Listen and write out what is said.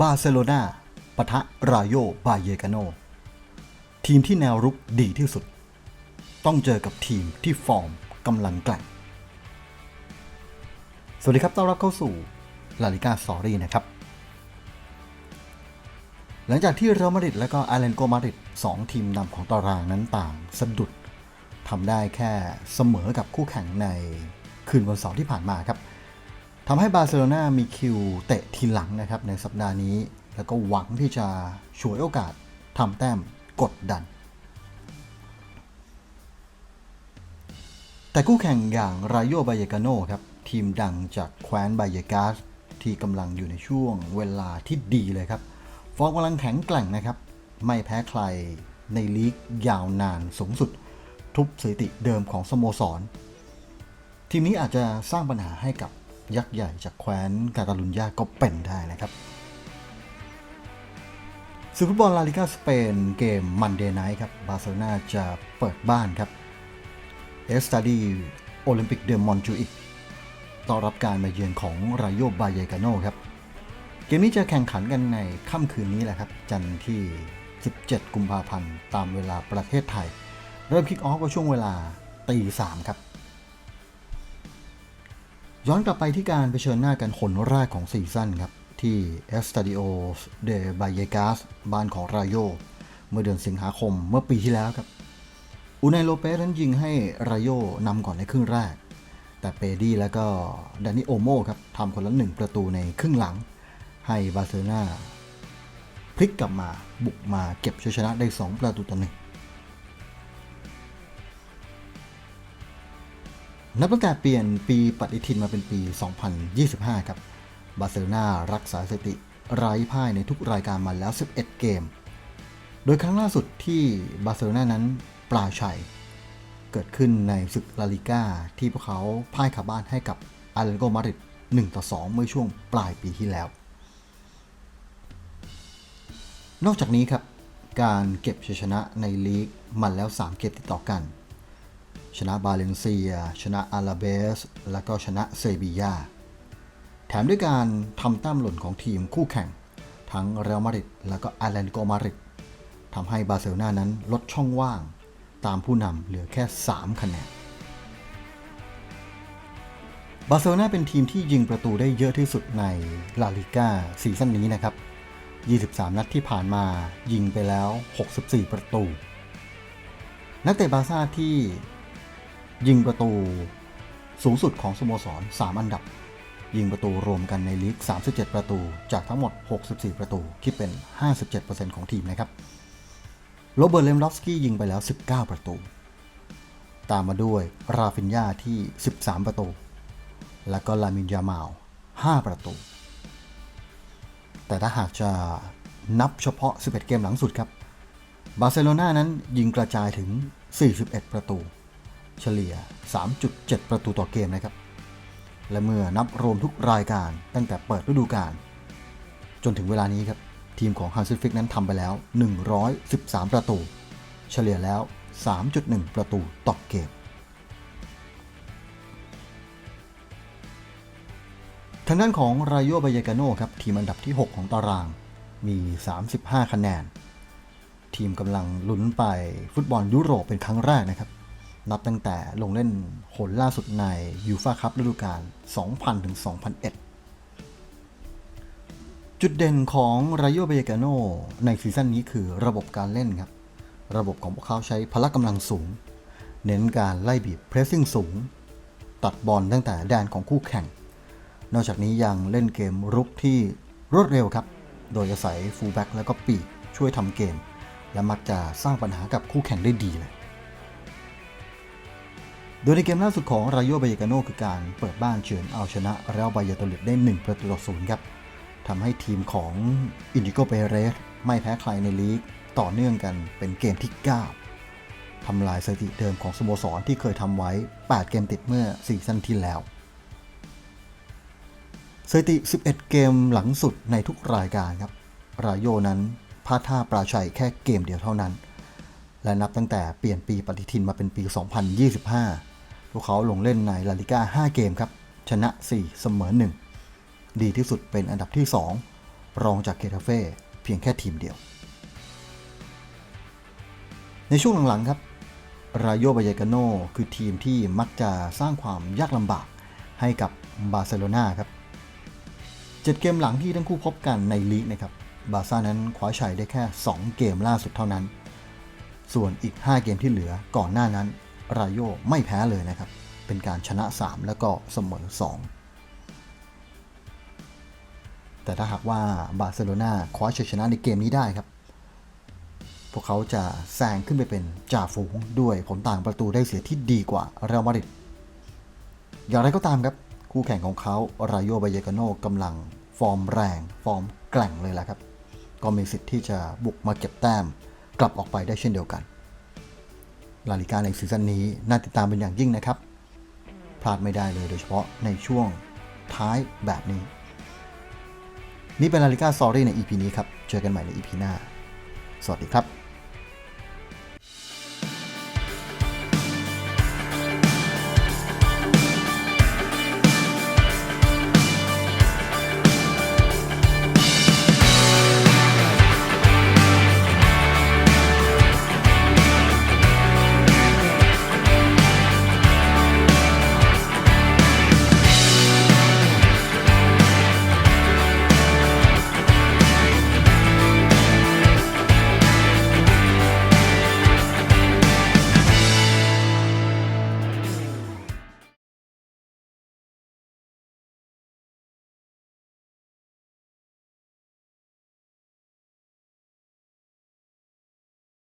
บาร์เซโลนาปะทะรายโยบาเยกาโน ทีมที่แนวรุกดีที่สุด ต้องเจอกับทีมที่ฟอร์มกำลังแกร่งสวัสดีครับ ต้อนรับเข้าสู่ลาลิกาสตอรี่นะครับ หลังจากที่เรอัลมาดริดและก็อาเลนโกมาดริดสองทีมนำของตารางนั้นต่างสะดุดทำได้แค่เสมอกับคู่แข่งในคืนวันเสาร์ที่ผ่านมาครับ ทำให้บาร์เซโลนามีคิวเตะทีหลังนะครับในสัปดาห์นี้ แล้วก็หวังที่จะฉวยโอกาสทำแต้มกดดัน แต่คู่แข่งอย่างรายโยบายกาโนครับ ทีมดังจากแคว้นบายกาสที่กำลังอยู่ในช่วงเวลาที่ดีเลยครับ ฟอร์มกำลังแข็งแกร่งนะครับ ไม่แพ้ใครในลีกยาวนานสูงสุด ทุบสถิติเดิมของสโมสร ทีมนี้อาจจะสร้างปัญหาให้กับ ยักษ์ใหญ่จากแคว้นกาตาลุญญาก็เป็นได้นะครับสุฟุตบอลลาลิกาสเปนเกมมันเดย์ไนท์ครับบาร์เซโลนาจะเปิดบ้านครับเอสตาดีโอลิมปิกเดมอนจูอิกต้อนรับการมาเยือนของรายโยบายกาโนครับ เกมนี้จะแข่งขันกันในค่ำคืนนี้แหละครับ จันทร์ที่ 17 กุมภาพันธ์ ตามเวลาประเทศไทย เริ่มคิกออฟก็ช่วงเวลาตีสามครับ ย้อนกลับไปที่การเผชิญหน้ากันหนแรกของซีซั่นครับ ที่เอสตาดิโอเดบายกาสบ้านของรายโย เมื่อเดือนสิงหาคมเมื่อปีที่แล้วครับ อูไนโลเปสนั้นยิงให้รายโยนำก่อนในครึ่งแรก แต่เปดีและก็ดานิโอโมครับทำคนละหนึ่งประตูในครึ่งหลัง ให้บาร์เซโลนาพลิกกลับมาบุกมาเก็บชัยชนะได้ 2 ประตูต่อหนึ่ง นับตั้งแต่เปลี่ยนปีปฏิทินมาเป็นปี 2025 ครับบาร์เซโลนารักษาสถิติไร้พ่ายในทุกรายการมาแล้ว 11 เกม โดยครั้งล่าสุดที่บาร์เซโลนานั้นปลาชัย เกิดขึ้นในศึกลาลิก้าที่พวกเขาพ่ายขาบ้านให้กับอาเลนโกมาดริด1ต่อ2 เมื่อช่วงปลายปีที่แล้ว นอกจากนี้ครับ การเก็บชัยชนะในลีกมันแล้ว 3 เกมติดต่อกัน ชนะบาเลนเซีย ชนะอาราเบส และก็ชนะเซบียา แถมด้วยการทำแต้มหล่นของทีมคู่แข่ง ทั้งเรอัลมาดริดและก็อาเลนโกมาดริดทำให้บาร์เซโลนานั้นลดช่องว่าง ตามผู้นำเหลือแค่ 3 คะแนนบาร์เซโลนาเป็นทีมที่ยิงประตูได้เยอะที่สุดในลาลิก้าซีซั่นนี้นะครับ 23 นัดที่ผ่านมายิงไปแล้ว 64 ประตู นักเตะบาร์ซ่าที่ ยิงประตูสูงสุดของสโมสร 3 อันดับ ยิงประตูรวมกันในลีก 37 ประตู จากทั้งหมด 64 ประตู คิดเป็น 57%ของทีมนะครับ โรเบิร์ต เลมดอฟสกี้ยิงไปแล้ว 19 ประตู ตามมาด้วยราฟินยาที่ 13 ประตู แล้วก็ลามินยามาล5ประตู แต่ถ้าหากจะนับเฉพาะ 11 เกมหลังสุดครับ บาร์เซโลนานั้นยิงกระจายถึง 41 ประตู เฉลี่ย 3.7 ประตูต่อเกมนะครับ และเมื่อนับรวมทุกรายการตั้งแต่เปิดฤดูกาลจนถึงเวลานี้ครับ ทีมของฮันซิฟิกนั้นทำไปแล้ว 113 ประตู เฉลี่ยแล้ว 3.1 ประตูต่อเกม ทางด้านของรายโยบายกาโนครับ ทีมอันดับที่ 6 ของตารางมี 35 คะแนน ทีมกำลังลุ้นไปฟุตบอลยุโรปเป็นครั้งแรกนะครับ นับตั้งแต่ลงเล่นหนล่าสุดในยูฟ่าคัพฤดูกาล 2000 ถึง 2001 จุดเด่นของรายโยเบกาโนในซีซั่นนี้คือระบบการเล่นครับ ระบบของพวกเขาใช้พละกำลังสูง เน้นการไล่บีบเพรสซิ่งสูง ตัดบอลตั้งแต่แดนของคู่แข่ง นอกจากนี้ยังเล่นเกมรุกที่รวดเร็วครับ โดยอาศัยฟูลแบ็กและก็ปีกช่วยทำเกม และมักจะสร้างปัญหากับคู่แข่งได้ดีเลย ดยในเกมล่าสุดของรายโยบายกาโนคือการเปิดบ้านเฉือนเอาชนะเรอัลบายาโตลิดได้ 1 ประตูต่อศูนย์ครับทำให้ทีมของอินดิโกเปเรสไม่แพ้ใครในลีกต่อเนื่องกันเป็นเกมที่ 9 ทำลายสถิติเดิมของสโมสรที่เคยทำไว้ 8 เกมติดเมื่อซีซั่นที่แล้วสถิติ 11 เกมหลังสุดในทุกรายการครับ รายโยนั้นพลาดท่าปราชัยแค่เกมเดียวเท่านั้น และนับตั้งแต่เปลี่ยนปีปฏิทินมาเป็นปี 2025 พวกเขาลงเล่นในลาลิก้า 5 เกมครับ ชนะ 4 เสมอ 1 ดีที่สุดเป็นอันดับที่ 2 รองจากเกตาเฟ่เพียงแค่ทีมเดียว ในช่วงหลังๆครับรายโยบายกาโนคือทีมที่มักจะสร้างความยากลำบากให้กับบาร์เซโลนาครับเจ็ดเกมหลังที่ทั้งคู่พบกันในลีกนะครับบาร์ซ่านั้นคว้าชัยได้แค่ 2 เกมล่าสุดเท่านั้น ส่วนอีก 5 เกมที่เหลือก่อนหน้านั้น รายโยไม่แพ้เลยนะครับ เป็นการชนะ 3 แล้วก็เสมอ 2 แต่ถ้าหากว่าบาร์เซโลนาคว้าชัยชนะในเกมนี้ได้ครับ พวกเขาจะแซงขึ้นไปเป็นจ่าฝูงด้วยผลต่างประตูได้เสียที่ดีกว่าเรอัลมาดริดอย่างไรก็ตามครับ คู่แข่งของเขารายโยบายเกโนกำลังฟอร์มแรง ฟอร์มแกร่งเลยแหละครับ ก็มีสิทธิ์ที่จะบุกมาเก็บแต้มกลับออกไปได้เช่นเดียวกัน ลาลิกาในซีซั่นนี้น่าติดตามเป็นอย่างยิ่งนะครับ พลาดไม่ได้เลยโดยเฉพาะในช่วงท้ายแบบนี้ นี่เป็นลาลิกาซอรี่ใน EP นี้ครับ เจอกันใหม่ใน EP หน้า สวัสดีครับ